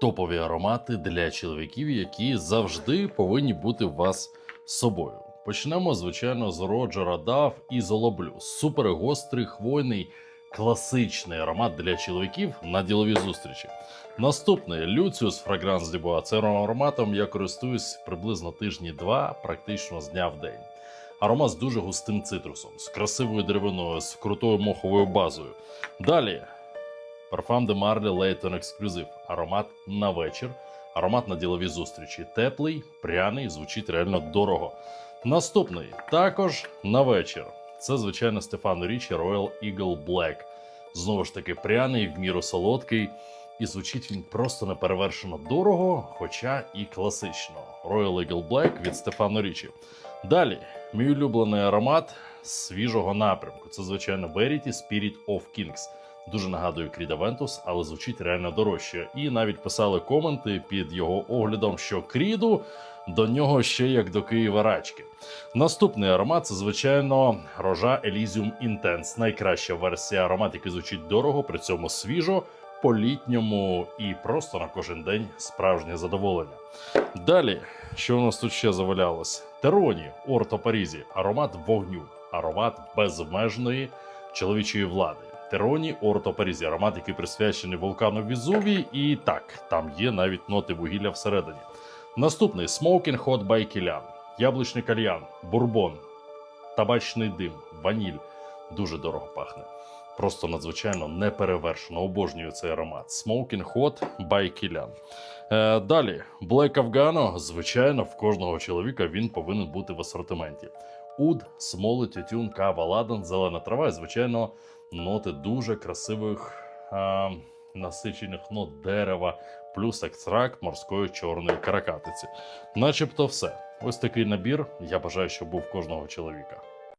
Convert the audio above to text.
топові аромати для чоловіків, які завжди повинні бути у вас з собою. Почнемо, звичайно, з Роджера Дав і Золоблю. Супергострий хвойний класичний аромат для чоловіків на ділові зустрічі. Наступний Люціус de Bois. Цим ароматом я користуюсь приблизно тижні два, практично з дня в день. Аромат з дуже густим цитрусом, з красивою деревиною, з крутою моховою базою. Далі Парфам де Марлі Лейтон Ексклюзив. Аромат на вечір. Аромат на ділові зустрічі. Теплий, пряний, звучить реально дорого. Наступний також на вечір. Це, звичайно, Стефано Річі Royal Eagle Black. Знову ж таки, пряний, в міру солодкий. І звучить він просто неперевершено дорого, хоча і класично. Royal Eagle Black від Стефано Річі. Далі, мій улюблений аромат свіжого напрямку. Це, звичайно, Verity Spirit of Kings. Дуже нагадує Кріда Вентус, але звучить реально дорожче. І навіть писали коменти під його оглядом, що Кріду до нього ще як до Києва рачки. Наступний аромат це, звичайно, рожа Elysium Intense. Найкраща версія аромат, який звучить дорого, при цьому свіжо, по-літньому і просто на кожен день справжнє задоволення. Далі, що у нас тут ще завалялось? Тероні Орто Парізі, аромат вогню, аромат безмежної чоловічої влади. Тероні Орто Парізі, аромат, який присвячений вулкану Візуві, і так, там є навіть ноти вугілля всередині. Наступний Smoking Hot by. Яблучний кальян, бурбон, табачний дим, ваніль. Дуже дорого пахне. Просто надзвичайно неперевершено. Обожнюю цей аромат. Smoking Hot by Kilian. Е, далі, Black Afghano, звичайно, в кожного чоловіка він повинен бути в асортименті. Уд, смоли, тютюн, кава, ладан, зелена трава і, звичайно, ноти дуже красивих е, насичених нот дерева, плюс екстракт морської чорної каракатиці. Начебто все. Ось такий набір. Я бажаю, щоб був кожного чоловіка.